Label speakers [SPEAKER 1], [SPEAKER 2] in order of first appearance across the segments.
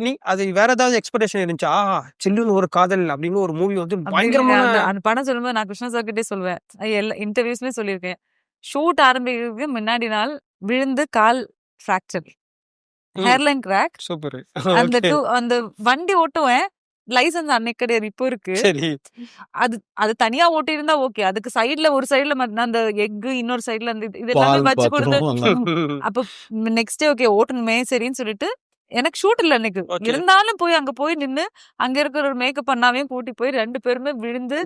[SPEAKER 1] நீ அது வேற ஏதாவது எக்ஸ்பெக்டேஷன் இருந்துச்சா? ஆஹா சில்லுன்னு ஒரு காதல் அப்படின்னு ஒரு மூவி வந்து பயங்கரமான.
[SPEAKER 2] அந்த- படம் சொல்லும்போது நான் கிருஷ்ணா சார் கிட்டே சொல்லுவேன். எல்லா இன்டர்வியூஸ்மே சொல்லியிருக்கேன். ஷூட் ஆரம்பிக்கிறதுக்கு முன்னாடி நாள் விழுந்து கால் ஃப்ராக்சர். Hairline crack
[SPEAKER 1] super.
[SPEAKER 2] அந்த டூ அந்த வண்டி ஓட்டுவேன். லைசன்ஸ் அன்னைக்கு கிடையாது இப்போ இருக்கு.
[SPEAKER 1] சரி.
[SPEAKER 2] அது அது தனியா ஓட்டி இருந்தா ஓகே அதுக்கு சைடுல ஒரு சைடுல அந்த எக் இன்னொரு சைடுல அந்த இது- இது எல்லாமே
[SPEAKER 3] பால்
[SPEAKER 2] வச்சு கொடுத்து அப்ப நெக்ஸ்ட் டே ஓகே ஓட்டணுமே சரின்னு சொல்லிட்டு எனக்கு ஷூட் இல்ல அன்னைக்கு. இருந்தாலும் போய் அங்க போய் நின்னு அங்க இருக்கிற ஒரு மேக்கப் பண்ணாவையும் கூட்டி போய் ரெண்டு பேருமே விழுந்து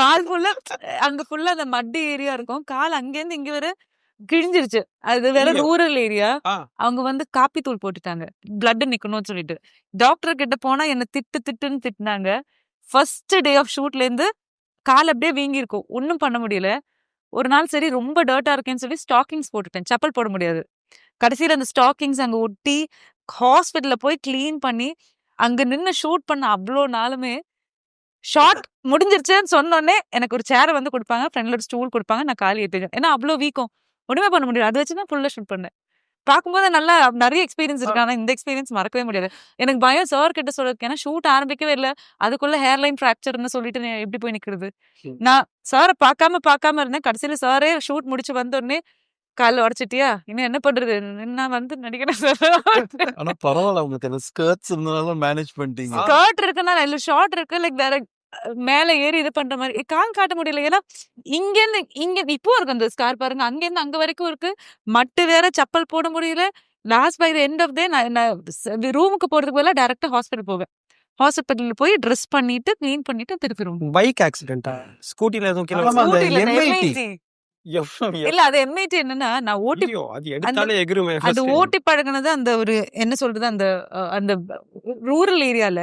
[SPEAKER 2] கால் ஃபுல்லா அங்க ஃபுல்லா அந்த மட்டி ஏரியா இருக்கும். கால் அங்கேருந்து இங்க வர கிழிஞ்சிருச்சு. அது வேற. Rural area. அவங்க வந்து காப்பி தூள் போட்டுட்டாங்க. பிளட் நிக்கணும்னு சொல்லிட்டு. டாக்டர் கிட்ட போனா என்ன திட்டு திட்டுன்னு திட்டினாங்க. ஃபர்ஸ்ட் டே ஆஃப் ஷூட்ல இருந்து கால் அப்படியே வீங்கி இருக்கும் ஒன்றும் பண்ண முடியல. ஒரு நாள் சரி ரொம்ப டர்ட்டா இருக்கேன்னு சொல்லி ஸ்டாக்கிங்ஸ் போட்டுட்டேன். செப்பல் போட முடியாது. கடைசியில அந்த ஸ்டாக்கிங்ஸ் அங்க ஒட்டி ஹாஸ்பிட்டல்ல போய் க்ளீன் பண்ணி அங்க நின்னு ஷூட் பண்ண அவ்வளோ நாளுமே ஷார்ட் முடிஞ்சிருச்சுன்னு சொன்னோடனே எனக்கு ஒரு சேரை வந்து கொடுப்பாங்க. ஃப்ரெண்ட்ல ஒரு ஸ்டூல் கொடுப்பாங்க. நான் காலி ஏற்றுவேன் ஏன்னா அவ்வளோ வீக்கம். ஒண்ணுமே பண்ண முடியாது. அதை வச்சு தான் ஃபுல்லாக ஷூட் பண்ணேன். பார்க்கும்போது நல்லா நிறைய எக்ஸ்பீரியன்ஸ் இருக்கு. ஆனா இந்த எக்ஸ்பீரியன்ஸ் மறக்கவே முடியாது. எனக்கு பயம் சார் கிட்ட சொல்றதுக்கு ஏன்னா ஷூட் ஆரம்பிக்கவே இல்லை. அதுக்குள்ள ஹேர்லைன் ஃப்ராக்சர்னு சொல்லிட்டு எப்படி போய் நிக்கிறது?
[SPEAKER 1] ம்.
[SPEAKER 2] நான் சாரை பார்க்காம பார்க்காம இருந்தேன். கடைசியில சாரே ஷூட் முடிச்சு வந்த காலில் உடச்சிட்டியா? இன்னும் என்ன பண்றது? நான் வந்து நடிக்கிறேன்
[SPEAKER 3] ஆனா பரவாயில்ல உங்களுக்கு அந்த ஸ்கர்ட்ஸ் இருந்தனால மேனேஜ் பண்ணிட்டீங்க.
[SPEAKER 2] ஸ்கர்ட் இருக்குன்னா இல்ல ஷார்ட் இருக்கு லைக் வேற மேல ஏறி இது பண்ற மாதிரி கால் காட்ட முடியல. ஏன்னா இங்க இருந்து இங்க இப்போ இருக்கு அந்த ஸ்கார் பாருங்க அங்க இருந்து அங்க வரைக்கும் இருக்கு. மட்டு வேற செப்பல் போட முடியல. Last by the end of day நான் ரூமுக்கு போறதுக்கு பதிலா டேரக்டா ஹாஸ்பிட்டல் போவேன். ஹாஸ்பிட்டல் போய் ட்ரெஸ் பண்ணிட்டு க்ளீன் பண்ணிட்டு திருப்பி
[SPEAKER 1] பைக் ஆக்சிடென்ட்டா ஸ்கூட்டில எதுவும்
[SPEAKER 2] இல்ல அது எம்ஐடி என்னன்னா நான் ஓட்டி
[SPEAKER 1] அது எடுத்தாலே எகிருமே
[SPEAKER 2] அது
[SPEAKER 1] first.
[SPEAKER 2] ஓட்டி பழகுனது அந்த ஒரு என்ன சொல்றது அந்த அந்த ரூரல் ஏரியால.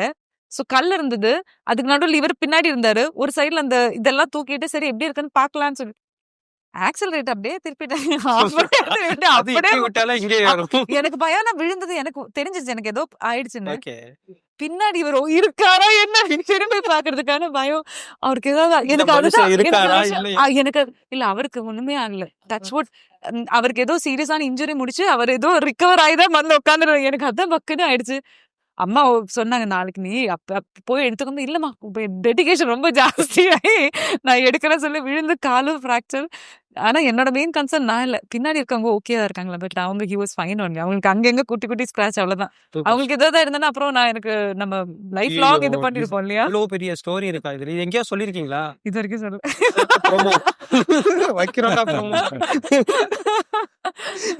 [SPEAKER 2] சோ கல் இருந்தது. அதுக்கு நடுவில் இவர் பின்னாடி இருந்தாரு. ஒரு சைடுல அந்த இதெல்லாம் தூக்கிட்டு சரி எப்படி இருக்குன்னு பாக்கலாம்னு சொல்லி ஆக்சலரேட் அப்படியே திருப்பிட்டாங்க. எனக்கு பயம் நான் விழுந்தது. எனக்கு தெரிஞ்சிச்சு எனக்கு ஏதோ ஆயிடுச்சுன்னு. பின்னாடி இவர் இருக்காரா என்ன? திரும்பி பாக்குறதுக்கான பயம். அவருக்கு ஏதாவது எனக்கு அதுதான் எனக்கு இல்ல அவருக்கு ஒண்ணுமே ஆகல. டச் வுட் அவருக்கு ஏதோ சீரியஸான இன்ஜுரி முடிச்சு அவர் ஏதோ ரிகவர் ஆயிதான் வந்து உட்காந்துரு எனக்கு அதான் பக்குன்னு ஆயிடுச்சு. அம்மா சொன்னாங்க நாளைக்கு நீ அப்ப போய் எடுத்துக்கணும் இல்லம்மா டெடிகேஷன் ரொம்ப ஜாஸ்தியாகி நான் எடுக்கிறேன் சொல்லி விழுந்து காலும் ஃப்ராக்சர் ஆனா என்னோட மெயின் கன்சர்ன் நான் இல்ல. பின்னாடி இருக்கவங்க ஓகே தான் இருக்காங்களா? பட் அவங்க ஹி வாஸ் ஃபைன் ஒன்லி அவங்களுக்கு அங்கங்க குட்டி குட்டி ஸ்கிராச் அவ்வளவுதான். அவங்களுக்கு ஏதாவது இருந்ததுன்னா அப்புறம் நான் எனக்கு நம்ம லைஃப் லாங் இது பண்ணிருப்போம் இல்லையா?
[SPEAKER 1] இவ்வளவு பெரிய ஸ்டோரி இருக்கா இதுல? இது எங்கேயோ சொல்லிருக்கீங்களா?
[SPEAKER 2] இது வரைக்கும் சொல்லு
[SPEAKER 1] ப்ரோமோ